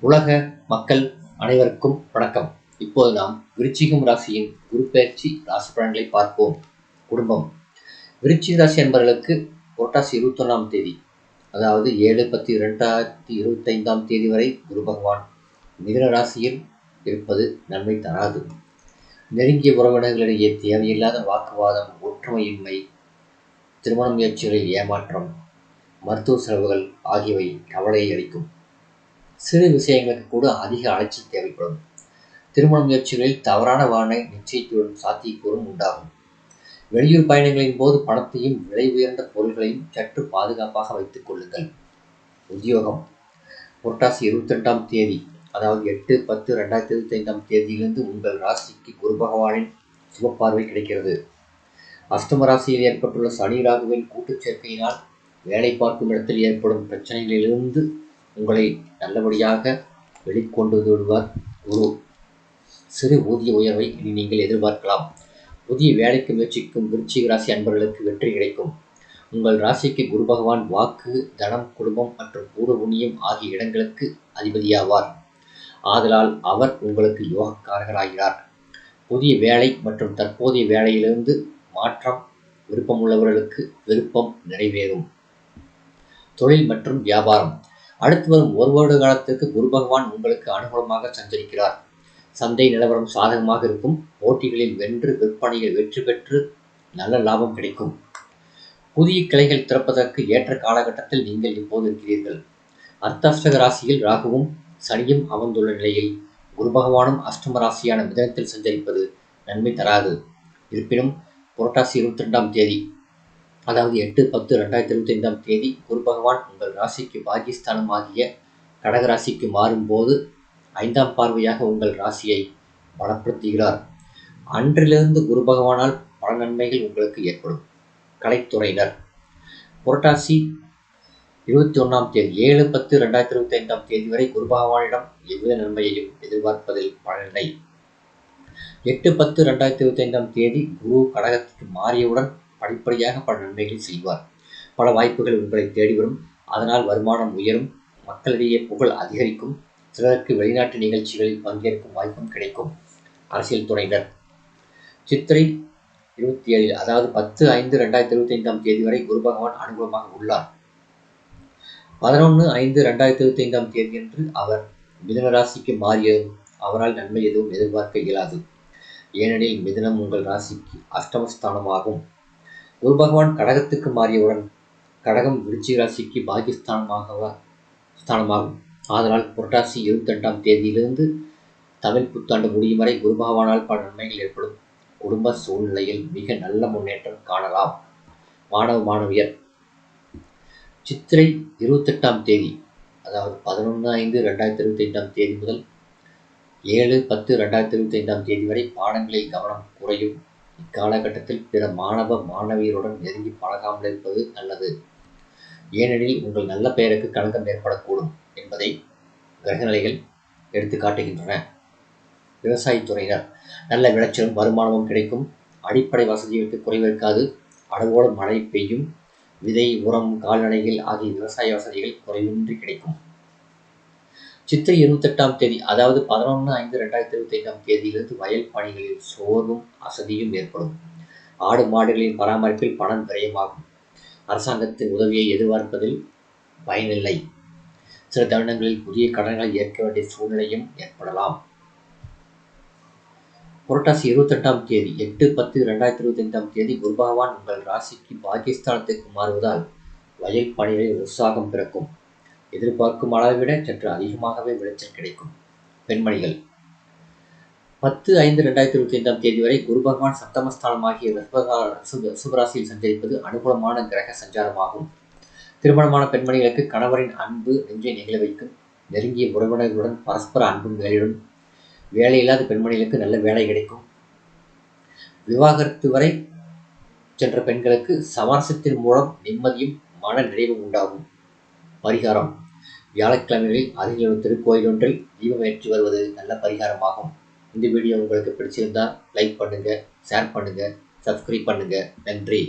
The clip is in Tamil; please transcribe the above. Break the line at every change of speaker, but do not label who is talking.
உலக மக்கள் அனைவருக்கும் வணக்கம். இப்போது நாம் விருச்சிகம் ராசியின் குருப்பெயர்ச்சி ராசி பலன்களை பார்ப்போம். குடும்பம். விருச்சிக ராசி என்பவர்களுக்கு புரட்டாசி இருபத்தொன்னாம் தேதி அதாவது ஏழு பத்து இரண்டாயிரத்தி இருபத்தைந்தாம் தேதி வரை குரு பகவான் மிதன ராசியில் இருப்பது நன்மை தராது. நெருங்கிய உறவினர்களிடையே தேவையில்லாத வாக்குவாதம் ஒற்றுமையின்மை திருமண முயற்சிகளில் ஏமாற்றம் மருத்துவ செலவுகள் ஆகியவை கவலையை அளிக்கும். சிறு விஷயங்களுக்கு கூட அதிக அலைச்சல் தேவைப்படும். திருமண முயற்சிகளில் தவறான வானை நிச்சயத்துடன் சாத்தியக்கூறும் உண்டாகும். வெளியூர் பயணங்களின் போது பணத்தையும் விலை உயர்ந்த பொருள்களையும் சற்று பாதுகாப்பாக வைத்துக் கொள்ளுங்கள். உத்தியோகம். புரட்டாசி இருபத்தெட்டாம் தேதி அதாவது எட்டு பத்து ரெண்டாயிரத்தி இருபத்தி ஐந்தாம் தேதியிலிருந்து உங்கள் ராசிக்கு குரு பகவானின் சுபப்பார்வை கிடைக்கிறது. அஷ்டம ராசியில் ஏற்பட்டுள்ள சனி ராகுவின் கூட்டுச் சேர்க்கையினால் வேலை பார்க்கும் இடத்தில் ஏற்படும் பிரச்சனைகளிலிருந்து உங்களை நல்லபடியாக வெளிக்கொண்டு விடுவார் குரு. சிறு ஊதிய உயர்வை இனி நீங்கள் எதிர்பார்க்கலாம். புதிய வேலைக்கு முயற்சிக்கும் விருச்சிக ராசி அன்பர்களுக்கு வெற்றி கிடைக்கும். உங்கள் ராசிக்கு குரு பகவான் வாக்கு தனம் குடும்பம் மற்றும் பூர்வ புண்ணியம் ஆகிய இடங்களுக்கு அதிபதியாவார். ஆதலால் அவர் உங்களுக்கு யோகக்காரகராகிறார். புதிய வேலை மற்றும் தற்போதைய வேலையிலிருந்து மாற்றம் விருப்பமுள்ளவர்களுக்கு விருப்பம் நிறைவேறும். தொழில் மற்றும் வியாபாரம். அடுத்து வரும் ஒரு வருட காலத்திற்கு குரு பகவான் உங்களுக்கு அனுகூலமாக சஞ்சரிக்கிறார். சந்தை நிலவரம் சாதகமாக இருக்கும். போட்டிகளில் வென்று விற்பனையில் வெற்றி பெற்று நல்ல லாபம் கிடைக்கும். புதிய கிளைகள் திறப்பதற்கு ஏற்ற காலகட்டத்தில் நீங்கள் இப்போது இருக்கிறீர்கள். அர்த்தாஷ்டக ராசியில் ராகுவும் சனியும் அமர்ந்துள்ள நிலையில் குரு பகவானும் அஷ்டம ராசியான மிதனத்தில் சஞ்சரிப்பது நன்மை தராது. இருப்பினும் புரட்டாசி இருபத்தி ரெண்டாம் தேதி அதாவது எட்டு பத்து ரெண்டாயிரத்தி இருபத்தி ஐந்தாம் தேதி குரு பகவான் உங்கள் ராசிக்கு பாகிஸ்தானம் ஆகிய கடக ராசிக்கு மாறும்போது ஐந்தாம் பார்வையாக உங்கள் ராசியை பலப்படுத்துகிறார். அன்றிலிருந்து குரு பகவானால் பல நன்மைகள் உங்களுக்கு ஏற்படும். கலைத்துறையினர். புரட்டாசி இருபத்தி ஒன்றாம் தேதி ஏழு பத்து ரெண்டாயிரத்தி இருபத்தி ஐந்தாம் தேதி வரை குரு பகவானிடம் எவ்வித நன்மையையும் எதிர்பார்ப்பதில் பலனை எட்டு பத்து ரெண்டாயிரத்தி இருபத்தி ஐந்தாம் தேதி குரு கடகத்துக்கு மாறியவுடன் படிப்படியாக பல நன்மைகள் செய்வார். பல வாய்ப்புகள் உங்களை தேடி வரும். அதனால் வருமானம் உயரும். மக்களிடையே புகழ் அதிகரிக்கும். சிலருக்கு வெளிநாட்டு நிகழ்ச்சிகளில் பங்கேற்கும் வாய்ப்பும் கிடைக்கும். அரசியல் துறையினர் சித்திரை இருபத்தி ஏழில் அதாவது பத்து ஐந்து ரெண்டாயிரத்தி இருபத்தி ஐந்தாம் தேதி வரை குரு பகவான் அனுகூலமாக உள்ளார். பதினொன்று ஐந்து ரெண்டாயிரத்தி இருபத்தி ஐந்தாம் தேதியன்று அவர் மிதன ராசிக்கு மாறியதும் அவரால் நன்மை எதுவும் எதிர்பார்க்க இயலாது. ஏனெனில் மிதனம் உங்கள் ராசிக்கு அஷ்டமஸ்தானமாகும். குரு பகவான் கடகத்துக்கு மாறியவுடன் கடகம் விருச்சிக ராசிக்கு பாகிஸ்தானமாக ஸ்தானமாகும். ஆதலால் புரட்டாசி இருபத்தெட்டாம் தேதியிலிருந்து தமிழ் புத்தாண்டு முடியும் வரை குரு பகவானால் பல நன்மைகள் ஏற்படும். குடும்ப சூழ்நிலையில் மிக நல்ல முன்னேற்றம் காணலாம். மாணவ மாணவியர். சித்திரை இருபத்தெட்டாம் தேதி அதாவது பதினொன்று ஐந்து ரெண்டாயிரத்தி இருபத்தி ஐந்தாம் தேதி முதல் ஏழு பத்து ரெண்டாயிரத்தி இருபத்தி ஐந்தாம் தேதி வரை பாடங்களில் கவனம் குறையும். இக்காலகட்டத்தில் பிற மாணவ மாணவியருடன் நெருங்கி பழகாமல் இருப்பது நல்லது. ஏனெனில் உங்கள் நல்ல பெயருக்கு களங்கம் ஏற்படக்கூடும் என்பதை கிரகநிலைகள் எடுத்து காட்டுகின்றன. விவசாயத்துறையினர் நல்ல விளைச்சலும் வருமானமும் கிடைக்கும். அடிப்படை வசதிகளுக்கு குறைவிருக்காது அளவோடு மழை பெய்யும். விதை உரம் கால்நடைகள் ஆகிய விவசாய வசதிகள் குறைவின்றி கிடைக்கும். சித்திரை இருபத்தெட்டாம் தேதி அதாவது பதினொன்று ஐந்து ரெண்டாயிரத்தி இருபத்தி ஐந்தாம் தேதியிலிருந்து வயல் பணிகளில் சோர்வும் அசதியும் ஏற்படும். ஆடு மாடுகளின் பராமரிப்பில் பணம் விரயமாகும். அரசாங்கத்தின் உதவியை எதிர்பார்ப்பதில் பயனில்லை. சில தருணங்களில் புதிய கடன்களை ஏற்க வேண்டிய சூழ்நிலையும் ஏற்படலாம். புரட்டாசி இருபத்தெட்டாம் தேதி எட்டு பத்து ரெண்டாயிரத்தி இருபத்தி ஐந்தாம் தேதி குரு பகவான் உங்கள் ராசிக்கு பாகிஸ்தானத்துக்கு மாறுவதால் வயல் பணிகளில் உற்சாகம் பிறக்கும். எதிர்பார்க்கும் அளவை விட சற்று அதிகமாகவே விளைச்சல் கிடைக்கும். பெண்மணிகள். பத்து ஐந்து ரெண்டாயிரத்தி இருபத்தி ஐந்தாம் தேதி வரை குரு பகவான் சப்தமஸ்தானமாகிய சுபராசியில் சஞ்சரிப்பது அனுகூலமான கிரக சஞ்சாரமாகும். திருமணமான பெண்மணிகளுக்கு கணவரின் அன்பு நெஞ்சை நிகழ வைக்கும். நெருங்கிய உறவினர்களுடன் பரஸ்பர அன்பும் வேலையுடன் வேலையில்லாத பெண்மணிகளுக்கு நல்ல வேலை கிடைக்கும். விவாகரத்து வரை சென்ற பெண்களுக்கு சமரசத்தின் மூலம் நிம்மதியும் மன நிறைவும் உண்டாகும். பரிகாரம். வியாழக்கிழமைகளில் அதிகளவு திருக்கோயில் ஒன்றில் தீபமேற்றி வருவது நல்ல பரிகாரமாகும். இந்த வீடியோ உங்களுக்கு பிடிச்சிருந்தால் லைக் பண்ணுங்கள் ஷேர் பண்ணுங்கள் சப்ஸ்கிரைப் பண்ணுங்கள் நன்றி.